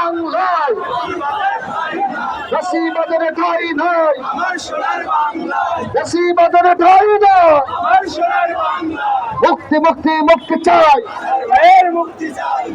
ঠাই আমার ঠাই আমার মুক্তি মুক্তি মুক্তি চাই।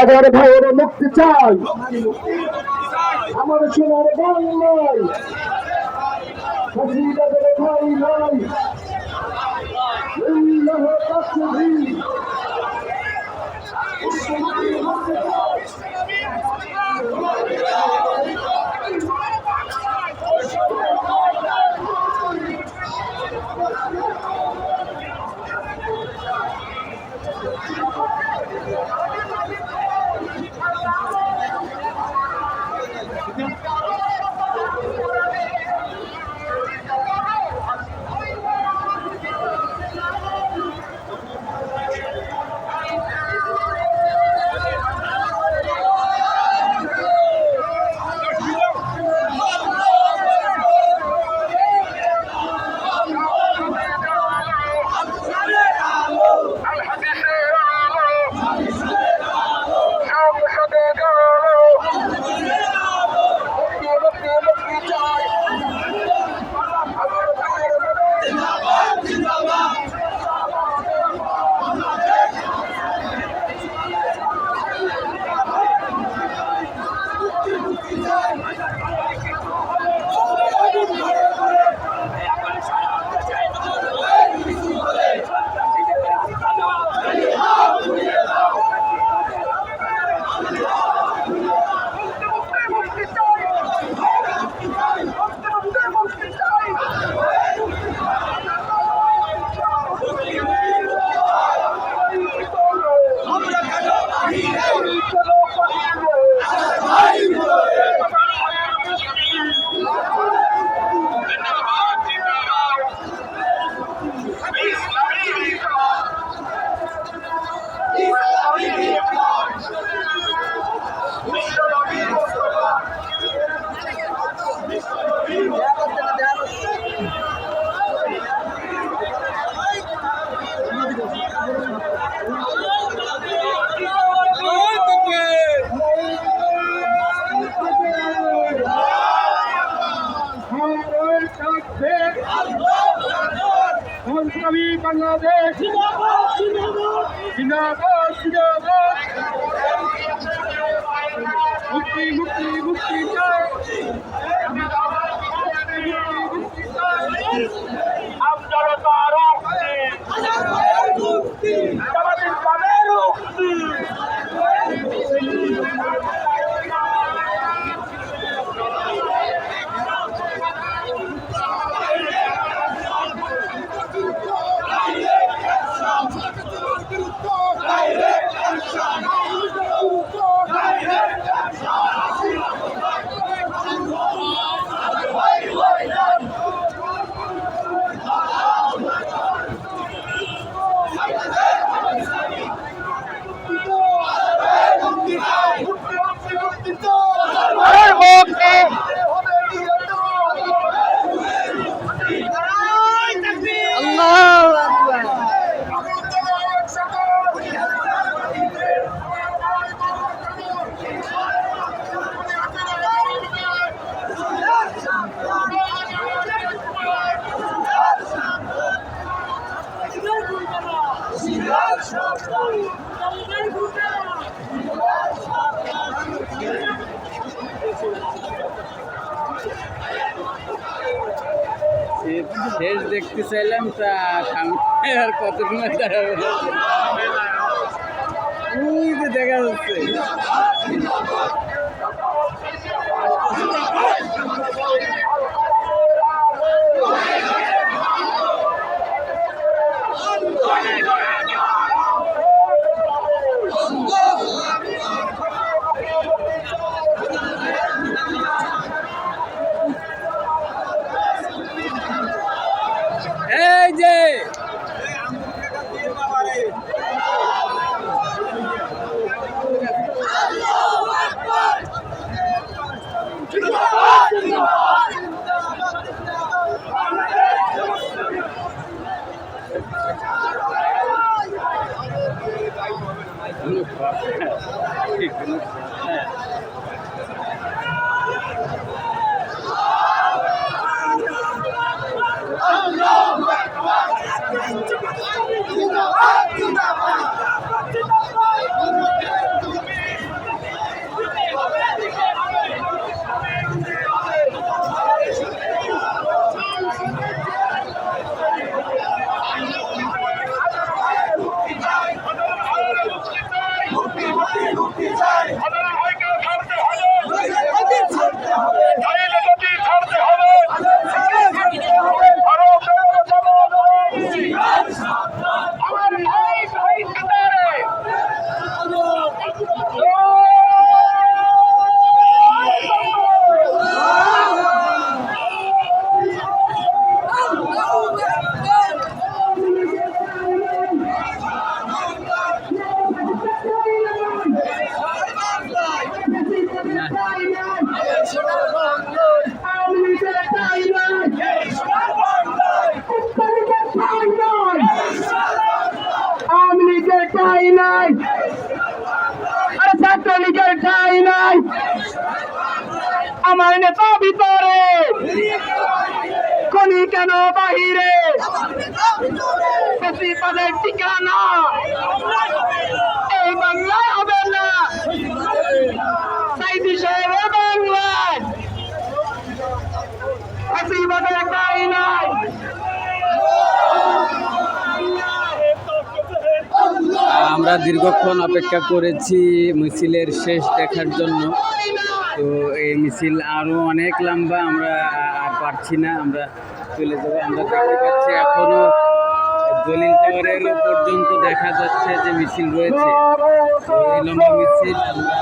আধার ভাইয়ের মুক্তি চাই। আমার সোনার বাংলায় ঠাই Yeah. জিন্দাবাদ জিন্দাবাদ মুক্তি মুক্তি মুক্তি চাই মুক্তি চাই দেখতে চাইলাম তা সামনে আর কত সময় দেখা যাচ্ছে এই যে আমার ঠাই নাই। আর ছাত্র লীগের ঠাই নাই। আমার নেতা ভিতরে। খনি কেন বাহিরে? বেশিরভাগের ঠিকানা এই বাংলায় হবে না সাইদি সাহেব এ বাংলায় বেশিরভাগের ঠাই নাই আমরা দীর্ঘক্ষণ অপেক্ষা করেছি মিছিলের শেষ দেখার জন্য। তো এই মিছিল আরও অনেক লম্বা, আমরা আর পারছি না, আমরা চলে যাব, আমরা দেখতে পাচ্ছি এখনও দলিল টাওয়ারের পর্যন্ত দেখা যাচ্ছে যে মিছিল রয়েছে। এই লম্বা মিছিল আমরা।